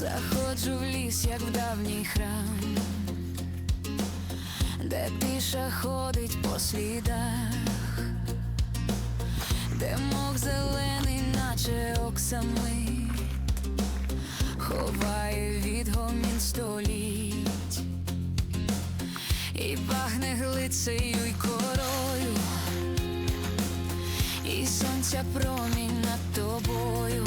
Заходжу в ліс, як в давній храм, де тиша ходить по слідах, де мох зелений, наче оксамит, ховає відгомін століть, і пахне глицею й корою, і сонця промінь над тобою